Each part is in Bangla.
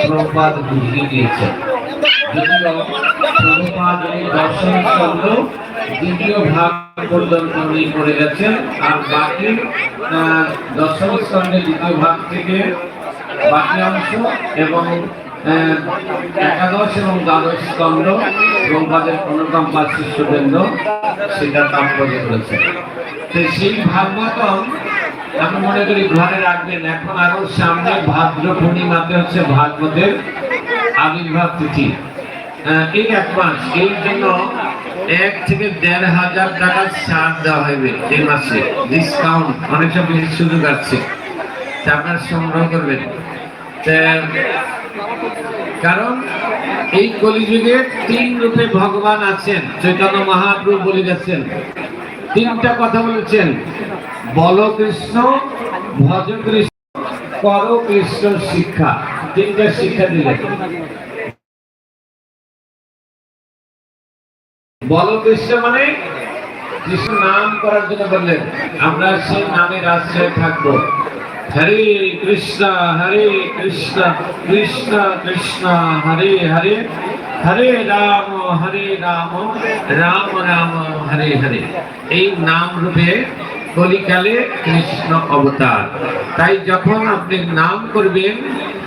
প্রভুপাদ বুঝিয়ে দিয়েছেন যদিও স্কন্ধ দ্বিতীয় ভাগ পর্যন্ত উনি করে গেছেন আর বাকি দশম স্কন্ধের দ্বিতীয় ভাগ থেকে বাকি অংশ এবং একাদশ এবং দ্বাদশ স্কন্ধ প্রভুপাদের অনুকম্পা শিষ্যবৃন্দ সেটা তাৎপর্য করেছে সেই ভাগবতম আমি মনে করি ঘরে রাখবেন। এখন আরও সামনে ভাদ্র পূর্ণিমাতে হচ্ছে ভাগবতের আবির্ভাব তিথি এই এক মাস এই জন্য এক থেকে দেড় হাজার দেওয়া হবে এই মাসে। ডিসকাউন্ট অনেক সব সুযোগ আছে। আপনারা সংগ্রহ করবেন। কারণ এই কলিযুগে তিন রূপে ভগবান আছেন। চৈতন্য মহাপ্রভু বলে গেছেন। তিনটা কথা বলেছেন। বল কৃষ্ণ ভজ কৃষ্ণ, কর কৃষ্ণ শিক্ষা। তিনটা শিক্ষা দিলেন বল কৃষ্ণ মানে? কৃষ্ণ নাম করার জন্য বললেন, আমরা সেই নামের আশ্রয়ে থাকব। হরে কৃষ্ণ হরে কৃষ্ণ কৃষ্ণ কৃষ্ণ, হরে হরে হরে রাম হরে রাম রাম রাম, হরে হরে। এই নাম রূপে কলিকালে কৃষ্ণ অবতার। তাই যখন আপনি নাম করবেন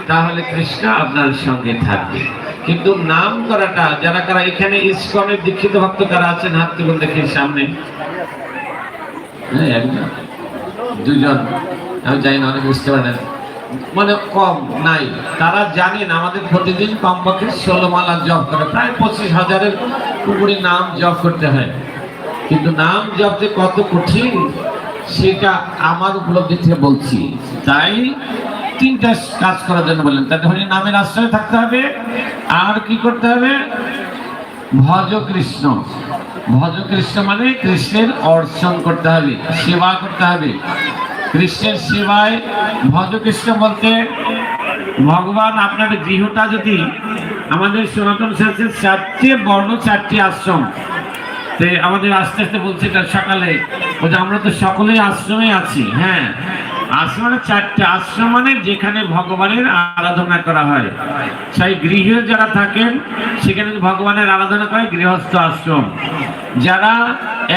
তাহলে কৃষ্ণ আপনার সঙ্গে থাকবে। কিন্তু নাম করাটা যারা কারা এখানে ইসকনের দীক্ষিত ভক্ত কারা আছেন হাত তুলুন দেখি সামনে। হ্যাঁ, দুজন। আমি জানি না অনেক বুঝতে পারেন। মানে কম নাই। তারা জানেন আমাদের প্রতিদিন কমপক্ষে ষোলো মালা জব করে। প্রায় পঁচিশ হাজারের উপরে নাম জব করতে হয়। কিন্তু নাম জপ যে কত কঠিন? সেটা আমার উপলব্ধি থেকে বলছি। তাই তিনটা কাজ করার জন্য বললেন। তার ধরে নামের আশ্রয় থাকতে হবে। আর কি করতে হবে? ভজ কৃষ্ণ ভজ কৃষ্ণ মানে কৃষ্ণের অর্চন করতে হবে, সেবা করতে হবে। কৃষ্ণের সেবায় ভজ কৃষ্ণ বলতে, ভগবান আপনার গৃহটা যদি আমাদের সনাতন শাস্ত্রের চারটে বর্ণ, চারটি আশ্রম আমাদের আস্তে আস্তে বলছে কাল সকালে বলছে আমরা তো সকলেই আশ্রমে আছি হ্যাঁ। আশ্রম চারটে আশ্রম মানে যেখানে ভগবানের আরাধনা করা হয়। সেই গৃহে যারা থাকেন, সেখানে ভগবানের আরাধনা করে গৃহস্থ আশ্রম। যারা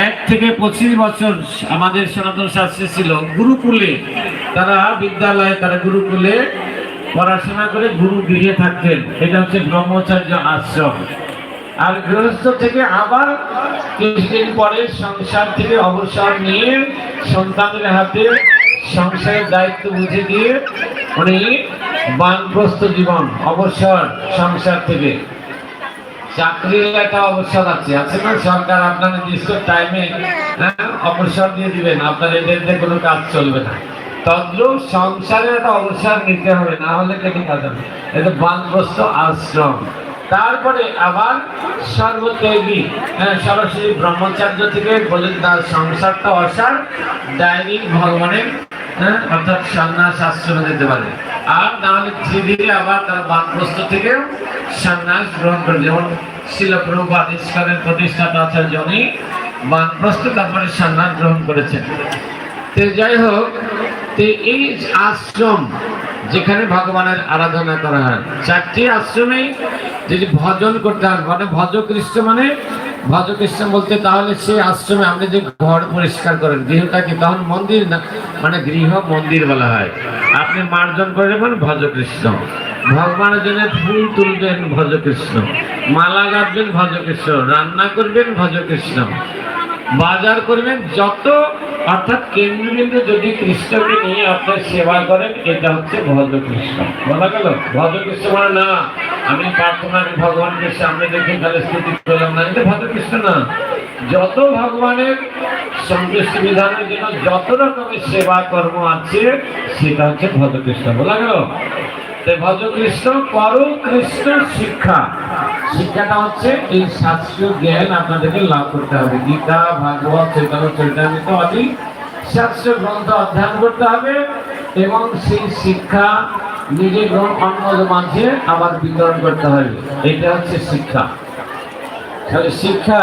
এক থেকে পঁচিশ বছর আমাদের সনাতন শাস্ত্রে ছিল, গুরুকুলে, তারা বিদ্যালয়ে, তারা গুরুকুলে পড়াশোনা করে গুরু গৃহে থাকতেন। এটা হচ্ছে ব্রহ্মচর্য আশ্রম। আর গৃহস্থ থেকে আবার কিছুদিন পরে সংসার থেকে অবসর নিয়ে সন্তানের হাতে সংসারের দায়িত্ব বুঝে দিয়ে উনি বানগ্রস্ত জীবন, অবসর সংসার থেকে। চাকরির একটা অবসর আছে। আছে না? সরকার আপনার নির্দিষ্ট টাইমে অবসর দিয়ে দিবেন। আপনার এদের কোনো কাজ চলবে না। তদ্রুপ সংসারের একটা অবসর নিতে হবে, না হলে কেটে কাজ হবে এটা বানগ্রস্ত আশ্রম। তারপরে আবার সর্বত্যাগী হ্যাঁ, সরাসরি ব্রহ্মচার্য থেকে বলেন তার সংসারটা অসার ডাইরেক্ট ভগবানের হ্যাঁ, অর্থাৎ সন্ন্যাস আশ্রমে যেতে পারে। আর নাহলে ধীরে ধীরে আবার তার বানপ্রস্থ থেকে সন্ন্যাস গ্রহণ করে। যেমন শিলপ্রভুপাদ ইস্কনের প্রতিষ্ঠাতা আচার্য উনি বানপ্রস্থ তারপরে সন্ন্যাস গ্রহণ করেছেন। তো যাই হোক তো এই আশ্রম যেখানে ভগবানের আরাধনা করা হয় চারটি আশ্রমে যদি ভজন করতে হয় মানে ভজ কৃষ্ণ মানে ভজ কৃষ্ণ বলতে তাহলে সেই আশ্রমে আপনি যে ঘর পরিষ্কার করেন গৃহটাকে তখন মন্দির না মানে গৃহ মন্দির বলা হয়? আপনি মার্জন করে নেবেন ভজ কৃষ্ণ ভগবানের জন্য ফুল তুলবেন ভজ কৃষ্ণ মালা গাঁথবেন ভজ কৃষ্ণ রান্না করবেন ভজ কৃষ্ণ বাজার করবেন যত, অর্থাৎ কেন্দ্রবিন্দু যদি কৃষ্ণকে নিয়ে আপনার সেবা করেন, এটা হচ্ছে ভজ কৃষ্ণ বলা গেল? ভজ কৃষ্ণ মানে না। আমি প্রার্থনা আমি ভগবানকে সামনে দেখে তাহলে স্তুতি করলাম না। এটা ভজ কৃষ্ণ না। যত ভগবানের সন্তুষ্টি বিধানের জন্য যত রকমের সেবা কর্ম আছে, সেটা হচ্ছে ভজ কৃষ্ণ। বলা গেল? ভজ কৃষ্ণ শিক্ষা। শিক্ষাটা হচ্ছে এই শাস্ত্রীয় জ্ঞান আপনাদেরকে লাভ করতে হবে। গীতা, ভাগবত, চৈতন্য চৈতন্য আদি শাস্ত্র গ্রন্থ অধ্যয়ন করতে হবে এবং সেই শিক্ষা নিজে গ্রহণ অন্য মাঝে আবার বিতরণ করতে হবে। এটা হচ্ছে শিক্ষা। তাহলে শিক্ষা